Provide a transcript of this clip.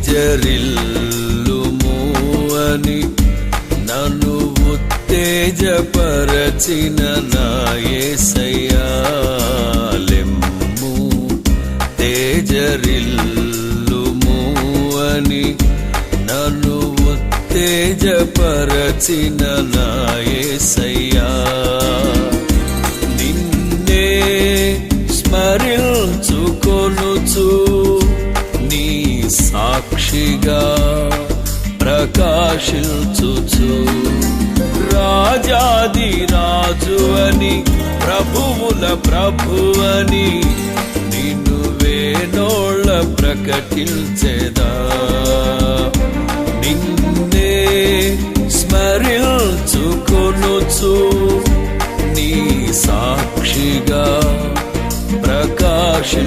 తేజరిల్లుము అని నన్ను ఉత్తేజపరచిన నాయసయాలెమ్ము తేజరిల్లుము అని నన్ను ఉత్తేజపరచిన నాయసయ్యా. నిన్నే స్మరించుకొనుచూ సాక్షిగా ప్రకాశించుచు. రాజాది రాజు అని ప్రభువుల ప్రభువని నిన్ను వేణోళ్ళ ప్రకటించెదా? నిన్నే స్మరించుకొనుచు నీ సాక్షిగా ప్రకాశ